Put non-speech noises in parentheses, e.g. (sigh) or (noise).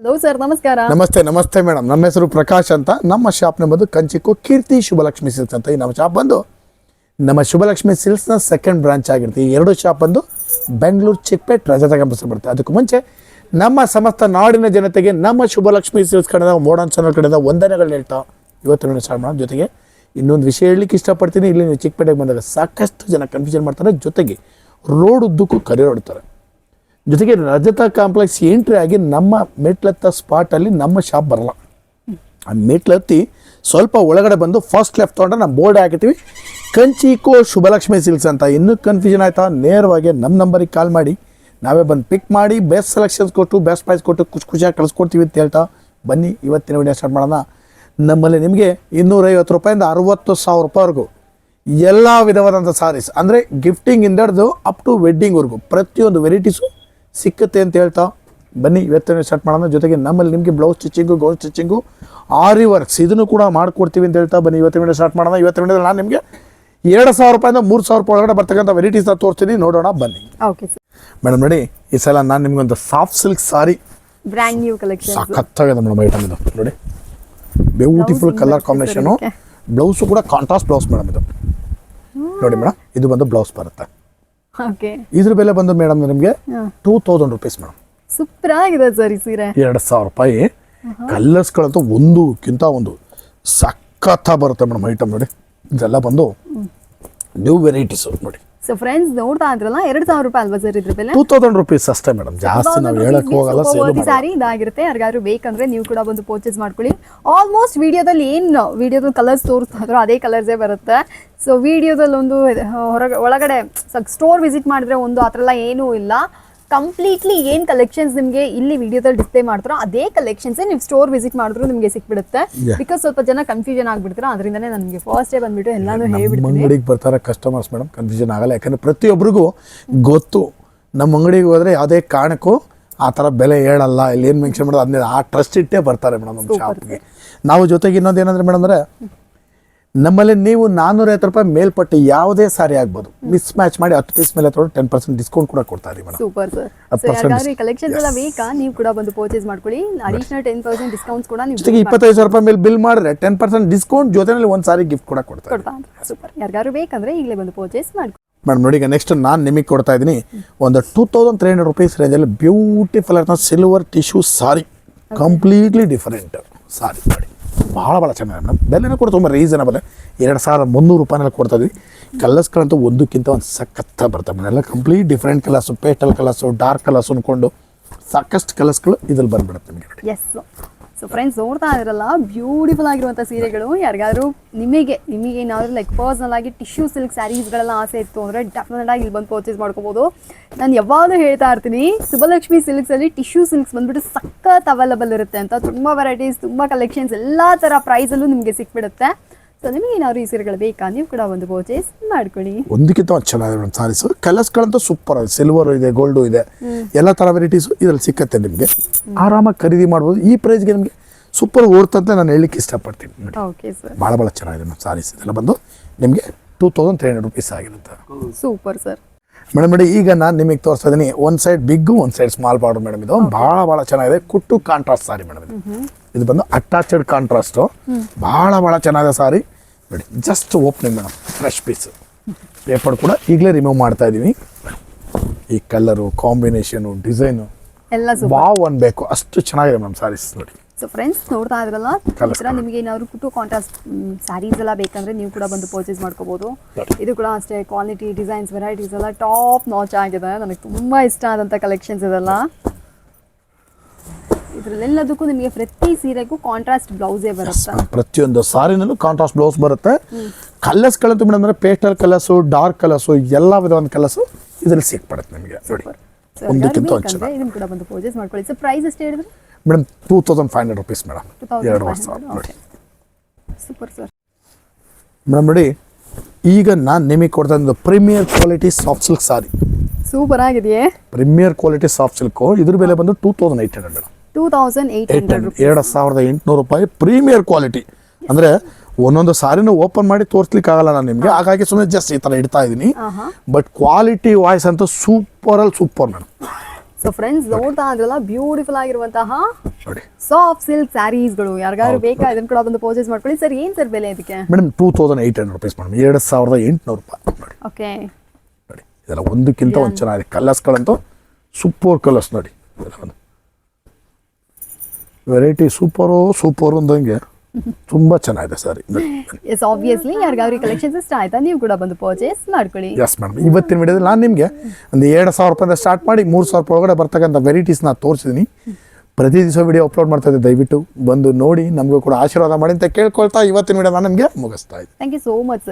Hello sir, ನಮಸ್ಕಾರ. ನಮಸ್ತೆ ನಮಸ್ತೆ ಮೇಡಮ್. ನಮ್ಮ ಹೆಸರು ಪ್ರಕಾಶ್ ಅಂತ. ನಮ್ಮ ಶಾಪ್ನ ಬಂದು ಕಂಚಿಕ್ಕು ಕೀರ್ತಿ ಶುಭಲಕ್ಷ್ಮಿ ಸಿಲ್ಸ್ ಅಂತ ಈ ನಮ್ಮ ಶಾಪ್ ಬಂದು ನಮ್ಮ ಶುಭಲಕ್ಷ್ಮಿ ಸಿಲ್ಸ್ನ ಸೆಕೆಂಡ್ ಬ್ರಾಂಚ್ ಆಗಿರುತ್ತೆ. ಈ ಎರಡು ಶಾಪ್ ಬಂದು ಬೆಂಗಳೂರು ಚಿಕ್ಕಪೇಟ್ ರಜತ ಬರುತ್ತೆ. ಅದಕ್ಕೂ ಮುಂಚೆ ನಮ್ಮ ಸಮಸ್ತ ನಾಡಿನ ಜನತೆಗೆ ನಮ್ಮ ಶುಭಲಕ್ಷ್ಮಿ ಸಿಲ್ಸ್ ಕಡೆಯಿಂದ ಮೋಡನ್ ಚಾನಲ್ ಕಡೆಯಿಂದ ವಂದನೆಗಳು ಹೇಳ್ತಾ ಇವತ್ತು ಸ್ಟಾರ್ಟ್ ಮಾಡೋಣ. ಜೊತೆಗೆ ಇನ್ನೊಂದು ವಿಷಯ ಹೇಳಲಿಕ್ಕೆ ಇಷ್ಟಪಡ್ತೀನಿ. ಇಲ್ಲಿ ನೀವು ಚಿಕ್ಕಪೇಟೆಗೆ ಬಂದಾಗ ಸಾಕಷ್ಟು ಜನ ಕನ್ಫ್ಯೂಷನ್ ಮಾಡ್ತಾರೆ. ಜೊತೆಗೆ ರೋಡ್ ಉದ್ದಕ್ಕೂ ಕರೆ ಹೊಡ್ತಾರೆ ಜೊತೆಗೆ ರಜತ ಕಾಂಪ್ಲೆಕ್ಸ್ ಎಂಟ್ರಿ ಆಗಿ ನಮ್ಮ ಮೆಟ್ಲತ್ತ ಸ್ಪಾಟಲ್ಲಿ ನಮ್ಮ ಶಾಪ್ ಬರಲ್ಲ. ಆ ಮೆಟ್ಲತ್ತಿ ಸ್ವಲ್ಪ ಒಳಗಡೆ ಬಂದು ಫಸ್ಟ್ ಲೆಫ್ಟ್ ತೊಗೊಂಡ್ರೆ ನಾವು ಬೋರ್ಡ್ ಹಾಕಿರ್ತೀವಿ ಕಂಚಿಕೋ ಶುಭಲಕ್ಷ್ಮಿ ಸಿಲ್ಸ್ ಅಂತ. ಇನ್ನೂ ಕನ್ಫ್ಯೂಷನ್ ಆಯ್ತಾ? ನೇರವಾಗಿ ನಮ್ಮ ನಂಬರಿಗೆ ಕಾಲ್ ಮಾಡಿ. ನಾವೇ ಬಂದು ಪಿಕ್ ಮಾಡಿ ಬೆಸ್ಟ್ ಸೆಲೆಕ್ಷನ್ಸ್ ಕೊಟ್ಟು ಬೆಸ್ಟ್ ಪ್ರೈಸ್ ಕೊಟ್ಟು ಖುಷಿ ಖುಷಿಯಾಗಿ ಕಳಿಸ್ಕೊಡ್ತೀವಿ ಅಂತ ಹೇಳ್ತಾ ಬನ್ನಿ, ಇವತ್ತಿನ ವಿಡಿಯೋ ಸ್ಟಾರ್ಟ್ ಮಾಡೋಣ. ನಮ್ಮಲ್ಲಿ ನಿಮಗೆ ಇನ್ನೂರೈವತ್ತು ರೂಪಾಯಿಂದ ಅರುವತ್ತು ಸಾವಿರ ರೂಪಾಯಿವರೆಗೂ ಎಲ್ಲ ವಿಧವಾದಂಥ ಸಾರೀಸ್ ಅಂದರೆ ಗಿಫ್ಟಿಂಗಿಂದ ಹಿಡ್ದು ಅಪ್ ಟು ವೆಡ್ಡಿಂಗ್ವರೆಗೂ ಪ್ರತಿಯೊಂದು ವೆರೈಟೀಸು ಸಿಕ್ಕುತ್ತೆ ಅಂತ ಹೇಳ್ತಾ ಬನ್ನಿ ಇವತ್ತಿನ ಸ್ಟಾರ್ಟ್ ಮಾಡೋಣ. ಜೊತೆಗೆ ನಮ್ಮಲ್ಲಿ ನಿಮಗೆ blouse stitching gown stitching aari works ಇದನ್ನು ಕೂಡ ಮಾಡ್ಕೊಡ್ತೀವಿ ಅಂತ ಹೇಳ್ತಾ ಬನ್ನಿ ಇವತ್ತು ವಿಡಿಯೋ ಸ್ಟಾರ್ಟ್ ಮಾಡೋಣ. ಇವತ್ತು ವಿಡಿಯೋದಲ್ಲಿ ನಾನು ನಿಮಗೆ ಎರಡು ಸಾವಿರ ರೂಪಾಯಿಂದ ಮೂರು ಸಾವಿರ ರೂಪಾಯಿ ಒಳಗಡೆ ಬರ್ತಕ್ಕಂಥ ವೆರೈಟೀಸ್ನ ತೋರಿಸ್ತೀನಿ. ನೋಡೋಣ ಬನ್ನಿ. ಓಕೆ ಮೇಡಮ್ ನೋಡಿ ಈ ಸಲ ನಾನು ನಿಮ್ಗೊಂದು soft silk sari brand new collection ಸಖತ್ತಾಗಿದೆ ಮೇಡಮ್ ಐಟಮ್ ಇದು. ನೋಡಿ. ಬ್ಯೂಟಿಫುಲ್ ಕಲರ್ ಕಾಂಬಿನೇಷನು ಬ್ಲೌಸು ಕೂಡ ಕಾಂಟ್ರಾಸ್ಟ್ ಬ್ಲೌಸ್ ಮೇಡಮ್ ಇದು. ನೋಡಿ ಮೇಡಮ್ ಇದು ಬಂದು ಬ್ಲೌಸ್ ಬರುತ್ತೆ. ಇದ್ರ ಬೆಲೆ ಬಂದು ಮೇಡಮ್ ನಿಮಗೆ two thousand rupees madam super ಆಗಿದೆ ಸರ್ ಈ ಸೀರೆ. ಎರಡು ಸಾವಿರ ರೂಪಾಯಿ. ಕಲರ್ಸ್ಗಳಂತೂ ಒಂದಕ್ಕಿಂತ ಒಂದು ಸಖತ್ತ ಬರುತ್ತೆ ಮೇಡಮ್ ಐಟಮ್ ನೋಡಿ. ಇದೆಲ್ಲ ಬಂದು ನ್ಯೂ ವೆರೈಟೀಸ್ ನೋಡಿ. ಸೊ ಫ್ರೆಂಡ್ಸ್ ನೋಡ್ತಾ ಇದ್ರಲ್ಲ ಎರಡ್ ಸಾವಿರ ರೂಪಾಯಿ ಅಲ್ವಾ ಸರ್ ಇದ್ರ ಬೆಲೆ? ಟೂ ತೌಸಂಡ್ ರುಪೀಸ್ ಅಷ್ಟೇ ಮೇಡಮ್ ಜಾಸ್ತಿ ನಾವು ಹೇಳಕ್ ಹೋಗಲ್ಲ ಸೇಲ್ ಸಾರಿ ಇದಾಗಿರುತ್ತೆ. ಯಾರಿಗಾದ್ರು ಬೇಕಂದ್ರೆ ನೀವು ಕೂಡ ಬಂದು ಪರ್ಚೇಸ್ ಮಾಡ್ಕೊಳ್ಳಿ. ಆಲ್ಮೋಸ್ಟ್ ವಿಡಿಯೋದಲ್ಲಿ ಏನು ವಿಡಿಯೋದಲ್ಲಿ ಕಲರ್ಸ್ ತೋರಿಸ್ತಾ ಇದ್ರು ಅದೇ ಕಲರ್ಸೇ ಬರುತ್ತೆ. ಸೊ ವಿಡಿಯೋದಲ್ಲಿ ಒಂದು ಹೊರಗೆ ಒಳಗಡೆ ಸ್ಟೋರ್ ವಿಸಿಟ್ ಮಾಡಿದ್ರೆ ಒಂದು ಆ ಥರ ಎಲ್ಲ ಏನೂ ಇಲ್ಲ. ಕಂಪ್ಲೀಟ್ಲಿ ಏನ್ ಕಲೆಕ್ಷನ್ಸ್ ನಿಮಗೆ ಇಲ್ಲಿ ವಿಡಿಯೋದಲ್ಲಿ ಡಿಸ್ಪ್ಲೇ ಮಾಡ್ತಾರೋ ಅದೇ ಕಲೆಕ್ಷನ್ಸ್ ನೀವು ಸ್ಟೋರ್ ವಿಸಿಟ್ ಮಾಡಿದ್ರು ನಿಮಗೆ ಸಿಕ್ಬಿಡುತ್ತೆ. ಬಿಕಾಸ್ ಸ್ವಲ್ಪ ಜನ ಕನ್ಫ್ಯೂಷನ್ ಆಗ್ಬಿಡ್ತಾರೆ ಅದರಿಂದನೇ ನನಗೆ ಫಸ್ಟ್ ಡೇ ಬಂದ್ಬಿಟ್ಟು ಎಲ್ಲಾನು ಹೇಳ್ಬಿಡ್ತೀನಿ. ಅಂಗಡಿಗೆ ಬರ್ತಾರೆ ಕಸ್ಟಮರ್ಸ್ ಮೇಡಮ್ ಕನ್ಫ್ಯೂಷನ್ ಆಗಲ್ಲ. ಯಾಕಂದ್ರೆ ಪ್ರತಿಯೊಬ್ಬರಿಗೂ ಗೊತ್ತು. ನಮ್ಮ ಅಂಗಡಿಗೆ ಹೋದ್ರೆ ಯಾವುದೇ ಕಾರಣಕ್ಕೂ ಆ ಥರ ಬೆಲೆ ಹೇಳಲ್ಲ ಇಲ್ಲಿ ಏನು ಮೆನ್ಷನ್ ಮಾಡೋದು ಅದನ್ನ ಆ ಟ್ರಸ್ಟ್ ಇಟ್ಟೇ ಬರ್ತಾರೆ ಮೇಡಮ್ ನಮ್ಮ ಶಾಪ್ಗೆ ನಾವು ಜೊತೆಗೆ ಇನ್ನೊಂದು ಏನಂದ್ರೆ ಮೇಡಮ್ ಅಂದರೆ ನಮ್ಮಲ್ಲಿ ನೀವು ನಾನ್ನೂರೈವತ್ತು ರೂಪಾಯಿ ಮೇಲ್ಪಟ್ಟು ಯಾವುದೇ ಸಾರಿ ಆಗ್ಬೋದು. ಮಿಸ್ ಮ್ಯಾಚ್ ಮಾಡಿ ಹತ್ತು ಪೀಸ್ ಮೇಲೆ ತೊಗೊಂಡು ಟೆನ್ ಪರ್ಸೆಂಟ್ ಡಿಸ್ಕೌಂಟ್ ಕೂಡ ಕೊಡ್ತಾರೆ ಮೇಡಮ್. ಸೂಪರ್ ಸರ್ ಹತ್ತು ಕಲೆಕ್ಷನ್ಸ್ ಎಲ್ಲ ಬೇಕಾ? ನೀವು ಕೂಡ ಬಂದು ಪರ್ಚೇಸ್ ಮಾಡ್ಕೊಳ್ಳಿ. ಅಡಿಷನಲ್ ಟೆನ್ ಪರ್ಸೆಂಟ್ ಡಿಸ್ಕೌಂಟ್ಸ್ ಕೂಡ ನೀವು ಜೊತೆಗೆ ಇಪ್ಪತ್ತೈದು ಸಾವಿರ ರೂಪಾಯಿ ಮೇಲೆ ಬಿಲ್ ಮಾಡಿದ್ರೆ ಟೆನ್ ಪರ್ಸೆಂಟ್ ಡಿಸ್ಕೌಂಟ್ ಜೊತೆನಲ್ಲಿ ಒಂದು ಸಾರಿ ಗಿಫ್ಟ್ ಕೂಡ ಕೊಡ್ತಾರೆ ಕೊಡ್ತಾ ಸೂಪರ್ ಯಾರಿಗಾದ್ರು ಬೇಕಂದ್ರೆ ಈಗಲೇ ಬಂದು ಪರ್ಚೇಸ್ ಮಾಡ್ಕೊಳ್ಳಿ ಮೇಡಮ್ ನೋಡಿ ಈಗ ನೆಕ್ಸ್ಟ್ ನಾನು ನಿಮಗೆ ಕೊಡ್ತಾ ಇದ್ದೀನಿ. ಒಂದು two thousand three hundred rupees ರೇಂಜಲ್ಲಿ ಬ್ಯೂಟಿಫುಲ್ ಆದ silver tissue sari completely different sari ನೋಡಿ. ಭಾಳ ಭಾಳ ಚೆನ್ನಾಗಿದೆ ಮೇಡಮ್ ಬೆಲೆನೂ ಕೂಡ ತುಂಬ ರೀಸನಬಲ್ ಎರಡು ಸಾವಿರದ ಮುನ್ನೂರು ರೂಪಾಯಿನಲ್ಲಿ ಕೊಡ್ತಾ ಇದ್ವಿ. ಕಲರ್ಸ್ಗಳಂತೂ ಒಂದಕ್ಕಿಂತ ಒಂದು ಸಖತ್ತ ಬರ್ತವೆ. ಮೇಡಮ್ ಎಲ್ಲ complete different colours pastel colours dark colours ಅಂದ್ಕೊಂಡು ಸಾಕಷ್ಟು ಕಲರ್ಸ್ಗಳು ಇದ್ರಲ್ಲಿ ಬಂದ್ಬಿಡುತ್ತೆ ನಿಮಗೆ. ಎಸ್ ಸೊ ಫ್ರೆಂಡ್ಸ್ ನೋಡ್ತಾ ಇದ್ರಲ್ಲ ಬ್ಯೂಟಿಫುಲ್ ಆಗಿರುವಂಥ ಸೀರೆಗಳು. ಯಾರಿಗಾದ್ರು ನಿಮಗೆ ನಿಮಗೆ ಏನಾದರೂ ಲೈಕ್ ಪರ್ಸನಲ್ ಆಗಿ ಟಿಶ್ಯೂ ಸಿಲ್ಕ್ ಸ್ಯಾರೀಸ್ಗಳೆಲ್ಲ ಆಸೆ ಇತ್ತು ಅಂದರೆ ಡೆಫಿನೆಟ್ ಆಗಿ ಇಲ್ಲಿ ಬಂದು ಪರ್ಚೇಸ್ ಮಾಡ್ಕೋಬೋದು. ನಾನು ಯಾವಾಗಲೂ ಹೇಳ್ತಾ ಇರ್ತೀನಿ ಸುಬಲಕ್ಷ್ಮಿ ಸಿಲ್ಕ್ಸಲ್ಲಿ ಟಿಶ್ಯೂ ಸಿಲ್ಕ್ಸ್ ಬಂದ್ಬಿಟ್ಟು ಸಖತ್ ಅವೈಲಬಲ್ ಇರುತ್ತೆ ಅಂತ. ತುಂಬ ವೆರೈಟೀಸ್ ತುಂಬ ಕಲೆಕ್ಷನ್ಸ್ ಎಲ್ಲ ಥರ ಪ್ರೈಸಲ್ಲೂ ನಿಮಗೆ ಸಿಕ್ಬಿಡುತ್ತೆ. ಸೊ ನಿಮಗೆ ಏನಾದ್ರು ಈ ಸೀರೆಗಳು ಬೇಕಾ? ನೀವು ಕೂಡ ಒಂದು ಪರ್ಚೇಸ್ ಮಾಡ್ಕೊಳ್ಳಿ. ಒಂದಕ್ಕಿಂತ ಒಂದು ಚೆನ್ನಾಗಿದೆ ಮೇಡಮ್ ಸಾರೀಸು ಕಲರ್ಸ್ಗಳಂತೂ ಸೂಪರ್ ಆಗಿದೆ. ಸಿಲ್ವರ್ ಇದೆ ಗೋಲ್ಡು ಇದೆ. ಎಲ್ಲ ಥರ ವೆರೈಟೀಸು ಇದ್ರಲ್ಲಿ ಸಿಕ್ಕತ್ತೆ ನಿಮಗೆ. ಆರಾಮಾಗಿ ಖರೀದಿ ಮಾಡ್ಬೋದು. ಈ ಪ್ರೈಸ್ಗೆ ನಿಮಗೆ ಸೂಪರ್ ಓಡ್ತಂತ ನಾನು ಹೇಳಲಿಕ್ಕೆ ಇಷ್ಟಪಡ್ತೀನಿ. ನೋಡಿ. ಓಕೆ ಸರ್ ಭಾಳ ಭಾಳ ಚೆನ್ನಾಗಿದೆ ಮೇಡಮ್ ಸಾರೀಸ್ ಇದೆಲ್ಲ ಬಂದು ನಿಮಗೆ two thousand three hundred rupees ಆಗಿರುತ್ತೆ. ಸೂಪರ್ ಸರ್ ಮೇಡಮ್ ಮೇಡಮ್ ಈಗ ನಾನು ನಿಮಗೆ ತೋರಿಸ್ತಾ ಇದ್ದೀನಿ. ಒಂದು ಸೈಡ್ ಬಿಗ್ಗು ಒಂದು ಸೈಡ್ ಸ್ಮಾಲ್ ಬಾರ್ಡರ್ ಮೇಡಮ್ ಇದು. ಭಾಳ ಭಾಳ ಚೆನ್ನಾಗಿದೆ. ಕುಟ್ಟು ಕಾಂಟ್ರಾಸ್ಟ್ ಸಾರಿ ಮೇಡಮ್ ಇದು. ಇದು ಬಂದು ಅಟ್ಯಾಚಡ್ ಕಾಂಟ್ರಾಸ್ಟು ಭಾಳ ಭಾಳ ಚೆನ್ನಾಗಿದೆ ಸಾರಿ ನೋಡಿ just opening madam. Fresh piece paper ಕೂಡ ಈಗಲೇ ರಿಮೂವ್ ಮಾಡ್ತಾ ಇದ್ದೀವಿ ಈ ಕಲರು ಕಾಂಬಿನೇಷನು ಡಿಸೈನು ಎಲ್ಲ ವಾವ್ ಅನ್ಬೇಕು ಅಷ್ಟು ಚೆನ್ನಾಗಿದೆ ಮೇಡಮ್ ಸಾರೀಸ್ ನೋಡಿ. ಸೊ ಫ್ರೆಂಡ್ಸ್ ನೋಡ್ತಾ ಇದ್ರಲ್ಲ? ಈ ಥರ ನಿಮಗೆ ಏನಾದ್ರು ಕುಟು ಕಾಂಟ್ರಾಸ್ಟ್ ಸ್ಯಾರೀಸ್ ಎಲ್ಲ ಬೇಕಂದ್ರೆ ನೀವು ಕೂಡ ಬಂದು ಪರ್ಚೇಸ್ ಮಾಡ್ಕೋಬೋದು. ಇದು ಕೂಡ ಅಷ್ಟೇ ಕ್ವಾಲಿಟಿ ಡಿಸೈನ್ಸ್ ವೆರೈಟೀಸ್ ಎಲ್ಲ ಟಾಪ್ ನಾಚ್ ಆಗಿದೆ. ನನಗೆ ತುಂಬಾ ಇಷ್ಟ ಆದಂಥ ಕಲೆಕ್ಷನ್ಸ್ ಇದೆಲ್ಲ. ಇದರಲ್ಲೆಲ್ಲದಕ್ಕೂ ನಿಮಗೆ ಪ್ರತಿ ಸೀರೆಗೂ ಕಾಂಟ್ರಾಸ್ಟ್ ಬ್ಲೌಸೇ ಬರುತ್ತೆ. ಪ್ರತಿಯೊಂದು ಸಾರಿನಲ್ಲೂ ಕಾಂಟ್ರಾಸ್ಟ್ ಬ್ಲೌಸ್ ಬರುತ್ತೆ. ಕಲರ್ಸ್ಗಳಂತೂ ಮೇಡಮ್ ಅಂದರೆ ಪೇಸ್ಟಲ್ ಕಲರ್ಸು ಡಾರ್ಕ್ ಕಲರ್ಸು ಎಲ್ಲ ವಿಧವಾದ ಕಲರ್ಸು ಇದರಲ್ಲಿ ಸಿಕ್ಬಿಡುತ್ತೆ ನಿಮಗೆ. ನೋಡಿ ಒಂದಕ್ಕಿಂತ ಒಂದು ಪೋಜಸ್ ಕೂಡ ಬಂದು ಪರ್ಚೇಸ್ ಮಾಡ್ಕೊಳ್ಳಿ. ಸರ್ ಪ್ರೈಸ್ ಎಷ್ಟು ಹೇಳಿದ್ರು? Madam two thousand five hundred rupees madam. ಎರಡು ವರ್ಷ. ಸೂಪರ್ ಸರ್ ಮೇಡಮ್ ನೋಡಿ ಈಗ ನಾನು ನಿಮಗೆ ಕೊಡ್ತಾ ಇದ್ದು premier quality soft silk sari super ಆಗಿದೆಯೇ? ಪ್ರೀಮಿಯರ್ ಕ್ವಾಲಿಟಿ ಸಾಫ್ಟ್ ಸಿಲ್ಕು ಇದ್ರ ಬೆಲೆ ಬಂದು two thousand eight hundred madam. Two thousand eight ಎರಡು ಸಾವಿರದ ಎಂಟುನೂರು ರೂಪಾಯಿ ಪ್ರೀಮಿಯರ್ ಕ್ವಾಲಿಟಿ. ಅಂದರೆ ಒಂದೊಂದು ಸಾರಿನ ಓಪನ್ ಮಾಡಿ ತೋರಿಸ್ಲಿಕ್ಕೆ ಆಗಲ್ಲ ನಾನು ನಿಮಗೆ. ಹಾಗಾಗಿ ಸುಮ್ಮನೆ ಜಸ್ಟ್ ಈ ಥರ ಇಡ್ತಾ ಇದ್ದೀನಿ ಆಹಾ ಬಟ್ ಕ್ವಾಲಿಟಿ ವಾಯ್ಸ್ ಅಂತೂ ಸೂಪರಲ್ಲಿ ಸೂಪರ್ ಮೇಡಮ್ ಸೊ ಫ್ರೆಂಡ್ಸ್ ನೋಡ್ತಾ ಇದ್ರಲ್ಲ ಬ್ಯೂಟಿಫುಲ್ ಆಗಿರುವಂತಹ ನೋಡಿ. ಸಾಫ್ಟ್ ಸಿಲ್ಕ್ ಸ್ಯಾರೀಸ್ಗಳು ಯಾರಿಗಾದ್ರು ಬೇಕಾ ಇದನ್ನ ಕೂಡ ಬಂದು ಪರ್ಚೇಸ್ ಮಾಡ್ಕೊಳ್ಳಿ. ಸರ್ ಏನ್ ಸರ್ ಬೆಲೆ ಇದಕ್ಕೆ? Madam two thousand eight hundred rupees madam ಎರಡು ಸಾವಿರದ ಎಂಟುನೂರು ರೂಪಾಯಿ. ನೋಡಿ. ಓಕೆ ನೋಡಿ. ಇದೆಲ್ಲ ಒಂದಕ್ಕಿಂತ ಒಂದು ಚೆನ್ನಾಗಿದೆ. ಕಲರ್ಸ್ಗಳಂತೂ ಸೂಪರ್ ಕಲರ್ಸ್ ನೋಡಿ. ಇದೆಲ್ಲ ಒಂದು ವೆರೈಟಿ ಸೂಪರು ಸೂಪರ್ ಅಂದಂಗೆ (laughs) ತುಂಬ ಚೆನ್ನಾಗಿದೆ ಸರ್ ಎಸ್ ಆಬ್ವಿಯಸ್ಲಿ ಯಾರಿಗಾದ್ರು ಕಲೆಕ್ಷನ್ಸ್ ಇಷ್ಟ ಆಯ್ತಾ ನೀವು ಕೂಡ ಬಂದು ಪರ್ಚೇಸ್ ಮಾಡ್ಕೊಳ್ಳಿ. ಎಸ್ ಮೇಡಮ್ ಇವತ್ತಿನ ವಿಡಿಯೋದಲ್ಲಿ ನಾನು ನಿಮಗೆ ಒಂದು ಎರಡು ಸಾವಿರ ರೂಪಾಯಿಂದ ಸ್ಟಾರ್ಟ್ ಮಾಡಿ ಮೂರು ಸಾವಿರ ರೂಪಾಯಿ ಒಳಗಡೆ ಬರ್ತಕ್ಕಂಥ ವೆರೈಟೀಸ್ನ ತೋರಿಸಿದ್ದೀನಿ ಪ್ರತಿ ದಿವಸ ವಿಡಿಯೋ ಅಪ್ಲೋಡ್ ಮಾಡ್ತಾ ಇದ್ದೆ ದಯವಿಟ್ಟು ಬಂದು ನೋಡಿ ನಮಗೂ ಕೂಡ ಆಶೀರ್ವಾದ ಮಾಡಿ ಅಂತ ಕೇಳ್ಕೊಳ್ತಾ ಇವತ್ತಿನ ವಿಡಿಯೋ ನಾನು ನಿಮಗೆ ಮುಗಿಸ್ತಾ ಇದ್ದೀನಿ. Thank you so much